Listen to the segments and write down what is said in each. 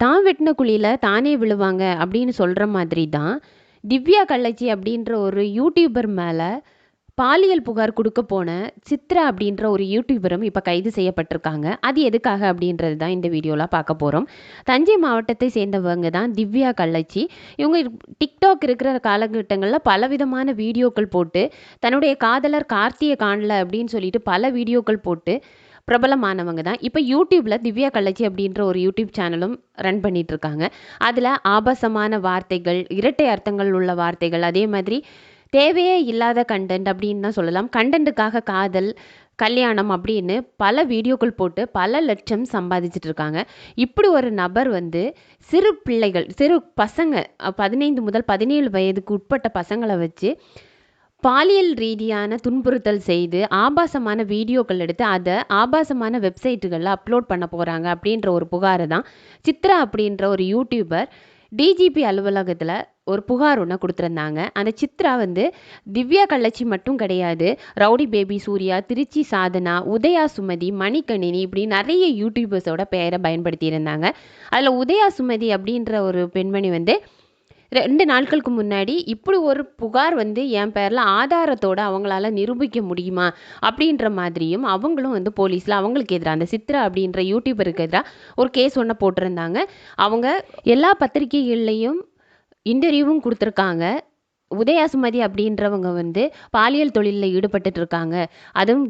தான் வெட்டின குழியில் தானே விழுவாங்க அப்படின்னு சொல்கிற மாதிரி தான் திவ்யா கள்ளச்சி அப்படின்ற ஒரு யூடியூபர் மேலே பாலியல் புகார் கொடுக்க போன சித்ரா அப்படின்ற ஒரு யூடியூபரும் இப்போ கைது செய்யப்பட்டிருக்காங்க. அது எதுக்காக அப்படின்றது தான் இந்த வீடியோவில் பார்க்க போகிறோம் தஞ்சை மாவட்டத்தை சேர்ந்தவங்க தான் திவ்யா கள்ளச்சி. இவங்க டிக்டாக் இருக்கிற காலகட்டங்களில் பலவிதமான வீடியோக்கள் போட்டு தன்னுடைய காதலர் கார்த்தியை காணல அப்படின்னு சொல்லிட்டு பல வீடியோக்கள் போட்டு பிரபலமானவங்க தான். இப்போ யூடியூப்பில் திவ்யா கள்ளச்சி அப்படின்ற ஒரு யூடியூப் சேனலும் ரன் பண்ணிட்டு இருக்காங்க அதில் ஆபாசமான வார்த்தைகள் இரட்டை அர்த்தங்கள் உள்ள வார்த்தைகள் அதே மாதிரி தேவையே இல்லாத கண்டென்ட் அப்படின்னு தான் சொல்லலாம். கண்டென்ட்டுக்காக காதல் கல்யாணம் அப்படின்னு பல வீடியோக்கள் போட்டு பல லட்சம் சம்பாதிச்சிட்டு இருக்காங்க இப்படி ஒரு நபர் வந்து சிறு பிள்ளைகள் சிறு பசங்க பதினைந்து முதல் பதினேழு வயதுக்கு உட்பட்ட பசங்களை வச்சு பாலியல் ரீதியான துன்புறுத்தல் செய்து ஆபாசமான வீடியோக்கள் எடுத்து அதை ஆபாசமான வெப்சைட்டுகளில் அப்லோட் பண்ண போகிறாங்க அப்படின்ற ஒரு புகார் தான். சித்ரா அப்படின்ற ஒரு யூடியூபர் டிஜிபி அலுவலகத்தில் ஒரு புகார் ஒன்று கொடுத்துருந்தாங்க. அந்த சித்ரா வந்து திவ்யா கள்ளச்சி மட்டும் கிடையாது. ரவுடி பேபி சூர்யா திருச்சி சாதனா உதயா சுமதி மணிக்கணினி இப்படி நிறைய யூடியூபர்ஸோட பெயரை பயன்படுத்தியிருந்தாங்க. அதில் உதயா சுமதி அப்படின்ற ஒரு பெண்மணி வந்து ரெண்டு நாட்களுக்கு முன்னாடி இப்படி ஒரு புகார் வந்து என் பேரில் ஆதாரத்தோடு அவங்களால நிரூபிக்க முடியுமா அப்படின்ற மாதிரியும் அவங்களும் வந்து போலீஸில் அவங்களுக்கு எதிராக அந்த சித்ரா அப்படின்ற யூடியூபருக்கு எதிராக ஒரு கேஸ் ஒன்று போட்டிருந்தாங்க. அவங்க எல்லா பத்திரிகைகள்லையும் இன்டர்வியூவும் கொடுத்துருக்காங்க. உதயாசுமதி அப்படின்றவங்க வந்து பாலியல் தொழிலில் ஈடுபட்டுட்டு இருக்காங்க. அதுவும்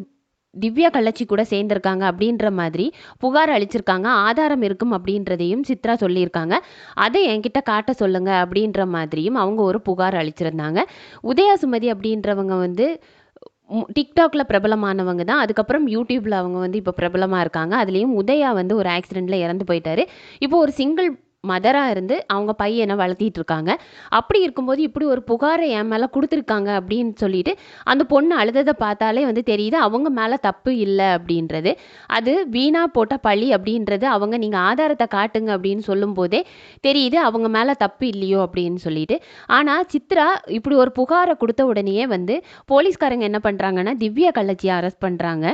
திவ்யா கள்ளச்சி கூட சேர்ந்திருக்காங்க அப்படின்ற மாதிரி புகார் அளிச்சிருக்காங்க. ஆதாரம் இருக்கும் அப்படின்றதையும் சித்ரா சொல்லியிருக்காங்க. அதை என்கிட்ட காட்ட சொல்லுங்க அப்படின்ற மாதிரியும் அவங்க ஒரு புகார் அளிச்சிருந்தாங்க. உதயா சுமதி அப்படின்றவங்க வந்து டிக்டாக்ல பிரபலமானவங்க தான். அதுக்கப்புறம் யூடியூப்ல அவங்க வந்து இப்போ பிரபலமாக இருக்காங்க. அதுலேயும் உதயா வந்து ஒரு ஆக்சிடென்ட்ல இறந்து போயிட்டாரு. இப்போ ஒரு சிங்கிள் மதராக இருந்து அவங்க பையனை வளர்த்திட்டு இருக்காங்க. அப்படி இருக்கும்போது இப்படி ஒரு புகாரை என் மேலே கொடுத்துருக்காங்க அப்படின்னு சொல்லிட்டு அந்த பொண்ணு அழுததை பார்த்தாலே வந்து தெரியுது அவங்க மேலே தப்பு இல்லை அப்படின்றது. அது வீணா போட்ட பழி அப்படின்றது அவங்க நீங்கள் ஆதாரத்தை காட்டுங்க அப்படின்னு சொல்லும்போதே தெரியுது அவங்க மேலே தப்பு இல்லையோ அப்படின்னு சொல்லிட்டு. ஆனால் சித்ரா இப்படி ஒரு புகாரை கொடுத்த உடனேயே வந்து போலீஸ்காரங்க என்ன பண்ணுறாங்கன்னா திவ்யா கள்ளச்சியை அரெஸ்ட் பண்ணுறாங்க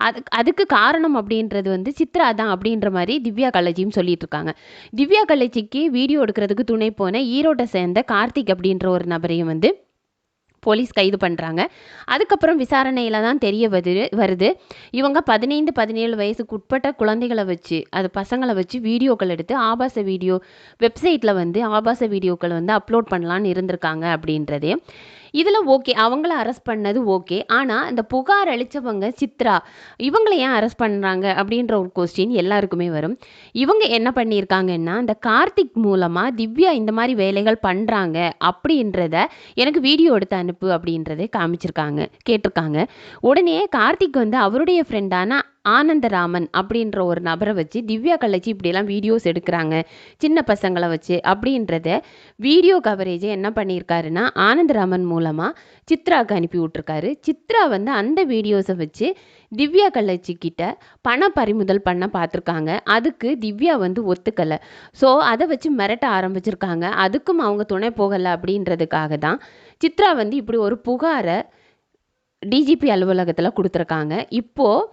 அதுக்கு அதுக்கு காரணம் அப்படின்றது வந்து சித்ரா தான் அப்படின்ற மாதிரி திவ்யா காலேஜியும் சொல்லிட்டு இருக்காங்க திவ்யா கள்ளச்சிக்கு வீடியோ எடுக்கிறதுக்கு துணை போன ஈரோட்டை சேர்ந்த கார்த்திக் அப்படின்ற ஒரு நபரையும் வந்து போலீஸ் கைது பண்ணுறாங்க அதுக்கப்புறம் விசாரணையில் தான் தெரிய வருது வருது. இவங்க பதினைந்து பதினேழு வயசுக்கு உட்பட்ட குழந்தைகளை வச்சு அது பசங்களை வச்சு வீடியோக்கள் எடுத்து ஆபாச வீடியோ வெப்சைட்டில் வந்து ஆபாச வீடியோக்கள் வந்து அப்லோட் பண்ணலான்னு இருந்திருக்காங்க அப்படின்றதே இதில் ஓகே அவங்கள அரெஸ்ட் பண்ணது ஓகே ஆனால் இந்த புகார் அளித்தவங்க சித்ரா இவங்களை ஏன் அரெஸ்ட் பண்ணுறாங்க அப்படின்ற ஒரு கொஸ்டின் எல்லாருக்குமே வரும். இவங்க என்ன பண்ணியிருக்காங்கன்னா இந்த கார்த்திக் மூலமாக திவ்யா இந்த மாதிரி வேலைகள் பண்ணுறாங்க அப்படின்றத எனக்கு வீடியோ எடுத்து அனுப்பு அப்படின்றதே காமிச்சிருக்காங்க கேட்டிருக்காங்க. உடனே கார்த்திக் வந்து அவருடைய ஃப்ரெண்டான ஆனந்தராமன் அப்படின்ற ஒரு நபரை வச்சு திவ்யா கலைச்சி இப்படியெல்லாம் வீடியோஸ் எடுக்கிறாங்க. சின்ன பசங்களை வச்சு அப்படின்றத வீடியோ கவரேஜை என்ன பண்ணியிருக்காருன்னா ஆனந்தராமன் மூலமாக சித்ராவுக்கு அனுப்பி விட்ருக்காரு சித்ரா வந்து அந்த வீடியோஸை வச்சு திவ்யா கலைச்சி கிட்ட பண பறிமுதல் பண்ண பார்த்துருக்காங்க. அதுக்கு திவ்யா வந்து ஒத்துக்கலை. ஸோ அதை வச்சு மிரட்ட ஆரம்பிச்சிருக்காங்க. அதுக்கும் அவங்க துணை போகலை அப்படின்றதுக்காக தான் சித்ரா வந்து இப்படி ஒரு புகாரை டிஜிபி அலுவலகத்தில் கொடுத்துருக்காங்க. இப்போது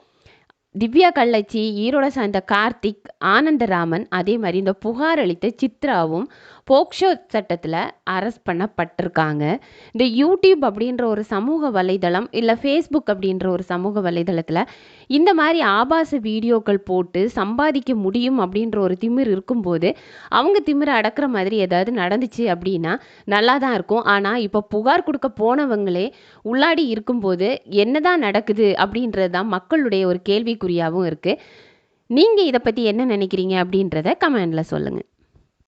திவ்யா கள்ளச்சி ஈரோட சார்ந்த கார்த்திக் ஆனந்தராமன் அதே மாதிரி இந்த புகார் அளித்த சித்ராவும் போக்ஷோ சட்டத்தில் அரெஸ்ட் பண்ணப்பட்டிருக்காங்க. இந்த யூடியூப் அப்படின்ற ஒரு சமூக வலைதளம் இல்லை ஃபேஸ்புக் அப்படின்ற ஒரு சமூக வலைதளத்தில் இந்த மாதிரி ஆபாச வீடியோக்கள் போட்டு சம்பாதிக்க முடியும் அப்படின்ற ஒரு திமிர் இருக்கும்போது அவங்க திமிரை அடக்கிற மாதிரி ஏதாவது நடந்துச்சு அப்படின்னா நல்லா தான் இருக்கும். ஆனால் இப்போ புகார் கொடுக்க போனவங்களே உள்ளாடி இருக்கும்போது என்னதான் நடக்குது அப்படின்றது தான் மக்களுடைய ஒரு கேள்விக்கு கேள்விக்குறியாகவும் இருக்குது நீங்கள் இதை பற்றி என்ன நினைக்கிறீங்க அப்படின்றத கமெண்டில் சொல்லுங்கள்